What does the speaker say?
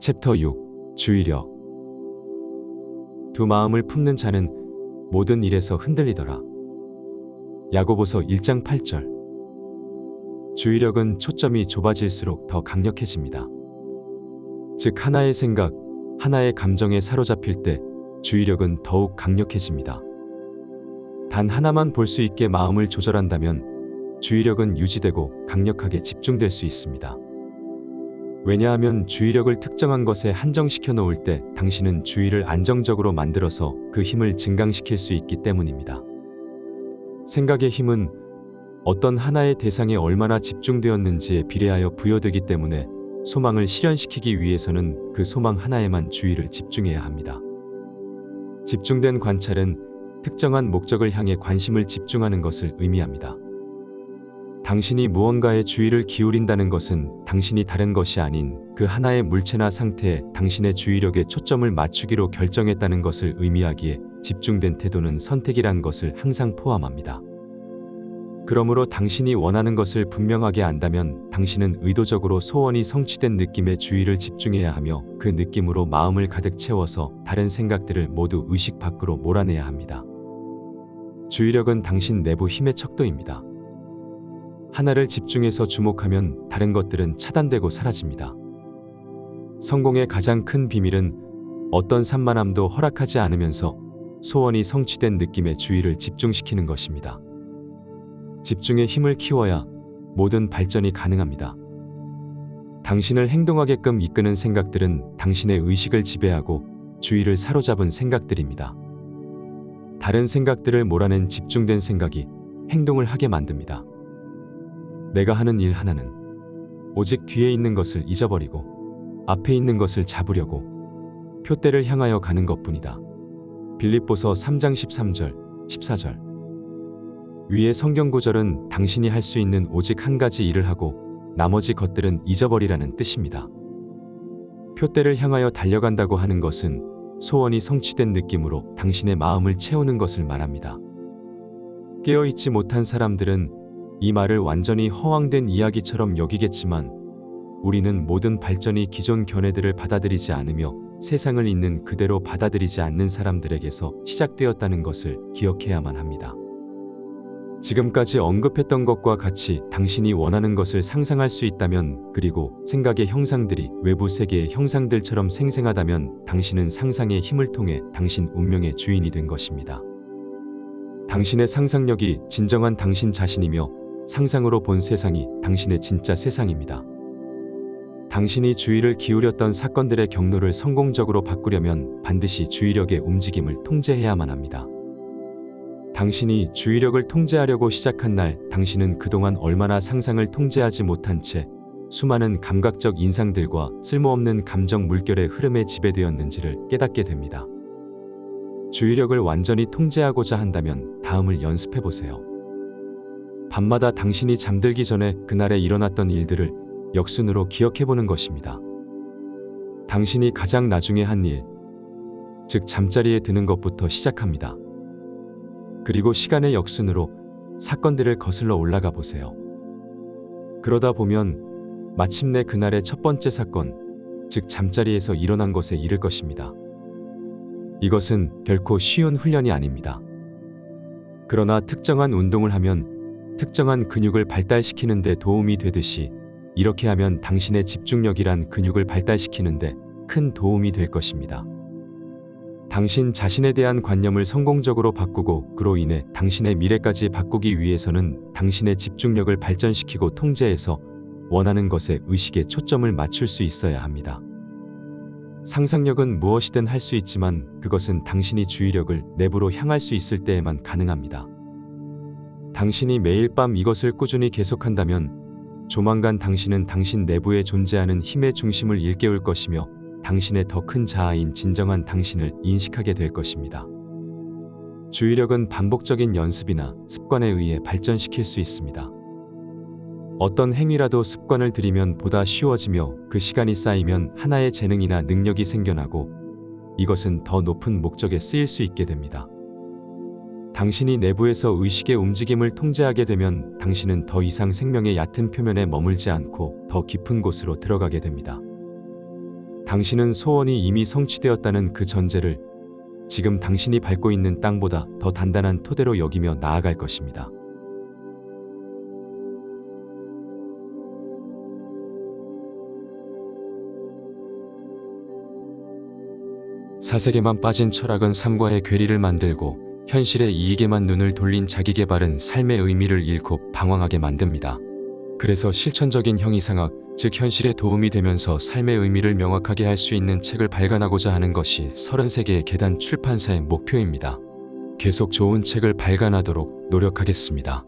챕터 6 주의력 두 마음을 품는 자는 모든 일에서 흔들리더라. 야고보서 1장 8절 주의력은 초점이 좁아질수록 더 강력해집니다. 즉 하나의 생각, 하나의 감정에 사로잡힐 때 주의력은 더욱 강력해집니다. 단 하나만 볼 수 있게 마음을 조절한다면 주의력은 유지되고 강력하게 집중될 수 있습니다. 왜냐하면 주의력을 특정한 것에 한정시켜 놓을 때 당신은 주의를 안정적으로 만들어서 그 힘을 증강시킬 수 있기 때문입니다. 생각의 힘은 어떤 하나의 대상에 얼마나 집중되었는지에 비례하여 부여되기 때문에 소망을 실현시키기 위해서는 그 소망 하나에만 주의를 집중해야 합니다. 집중된 관찰은 특정한 목적을 향해 관심을 집중하는 것을 의미합니다. 당신이 무언가에 주의를 기울인다는 것은 당신이 다른 것이 아닌 그 하나의 물체나 상태에 당신의 주의력에 초점을 맞추기로 결정했다는 것을 의미하기에 집중된 태도는 선택이란 것을 항상 포함합니다. 그러므로 당신이 원하는 것을 분명하게 안다면 당신은 의도적으로 소원이 성취된 느낌에 주의를 집중해야 하며 그 느낌으로 마음을 가득 채워서 다른 생각들을 모두 의식 밖으로 몰아내야 합니다. 주의력은 당신 내부 힘의 척도입니다. 하나를 집중해서 주목하면 다른 것들은 차단되고 사라집니다. 성공의 가장 큰 비밀은 어떤 산만함도 허락하지 않으면서 소원이 성취된 느낌에 주의를 집중시키는 것입니다. 집중의 힘을 키워야 모든 발전이 가능합니다. 당신을 행동하게끔 이끄는 생각들은 당신의 의식을 지배하고 주의를 사로잡은 생각들입니다. 다른 생각들을 몰아낸 집중된 생각이 행동을 하게 만듭니다. 내가 하는 일 하나는 오직 뒤에 있는 것을 잊어버리고 앞에 있는 것을 잡으려고 표대를 향하여 가는 것뿐이다. 빌립보서 3장 13절, 14절. 위의 성경 구절은 당신이 할 수 있는 오직 한 가지 일을 하고 나머지 것들은 잊어버리라는 뜻입니다. 표대를 향하여 달려간다고 하는 것은 소원이 성취된 느낌으로 당신의 마음을 채우는 것을 말합니다. 깨어있지 못한 사람들은 이 말을 완전히 허황된 이야기처럼 여기겠지만 우리는 모든 발전이 기존 견해들을 받아들이지 않으며 세상을 있는 그대로 받아들이지 않는 사람들에게서 시작되었다는 것을 기억해야만 합니다. 지금까지 언급했던 것과 같이 당신이 원하는 것을 상상할 수 있다면 그리고 생각의 형상들이 외부 세계의 형상들처럼 생생하다면 당신은 상상의 힘을 통해 당신 운명의 주인이 된 것입니다. 당신의 상상력이 진정한 당신 자신이며 상상으로 본 세상이 당신의 진짜 세상입니다. 당신이 주의를 기울였던 사건들의 경로를 성공적으로 바꾸려면 반드시 주의력의 움직임을 통제해야만 합니다. 당신이 주의력을 통제하려고 시작한 날 당신은 그동안 얼마나 상상을 통제하지 못한 채 수많은 감각적 인상들과 쓸모없는 감정 물결의 흐름에 지배되었는지를 깨닫게 됩니다. 주의력을 완전히 통제하고자 한다면 다음을 연습해 보세요. 밤마다 당신이 잠들기 전에 그날에 일어났던 일들을 역순으로 기억해 보는 것입니다. 당신이 가장 나중에 한 일, 즉 잠자리에 드는 것부터 시작합니다. 그리고 시간의 역순으로 사건들을 거슬러 올라가 보세요. 그러다 보면 마침내 그날의 첫 번째 사건, 즉 잠자리에서 일어난 것에 이를 것입니다. 이것은 결코 쉬운 훈련이 아닙니다. 그러나 특정한 운동을 하면 특정한 근육을 발달시키는 데 도움이 되듯이 이렇게 하면 당신의 집중력이란 근육을 발달시키는 데 큰 도움이 될 것입니다. 당신 자신에 대한 관념을 성공적으로 바꾸고 그로 인해 당신의 미래까지 바꾸기 위해서는 당신의 집중력을 발전시키고 통제해서 원하는 것에 의식의 초점을 맞출 수 있어야 합니다. 상상력은 무엇이든 할 수 있지만 그것은 당신이 주의력을 내부로 향할 수 있을 때에만 가능합니다. 당신이 매일 밤 이것을 꾸준히 계속한다면 조만간 당신은 당신 내부에 존재하는 힘의 중심을 일깨울 것이며 당신의 더 큰 자아인 진정한 당신을 인식하게 될 것입니다. 주의력은 반복적인 연습이나 습관에 의해 발전시킬 수 있습니다. 어떤 행위라도 습관을 들이면 보다 쉬워지며 그 시간이 쌓이면 하나의 재능이나 능력이 생겨나고 이것은 더 높은 목적에 쓰일 수 있게 됩니다. 당신이 내부에서 의식의 움직임을 통제하게 되면 당신은 더 이상 생명의 얕은 표면에 머물지 않고 더 깊은 곳으로 들어가게 됩니다. 당신은 소원이 이미 성취되었다는 그 전제를 지금 당신이 밟고 있는 땅보다 더 단단한 토대로 여기며 나아갈 것입니다. 사색에만 빠진 철학은 삶과의 괴리를 만들고 현실의 이익에만 눈을 돌린 자기 개발은 삶의 의미를 잃고 방황하게 만듭니다. 그래서 실천적인 형이상학, 즉 현실에 도움이 되면서 삶의 의미를 명확하게 할 수 있는 책을 발간하고자 하는 것이 33개의 계단 출판사의 목표입니다. 계속 좋은 책을 발간하도록 노력하겠습니다.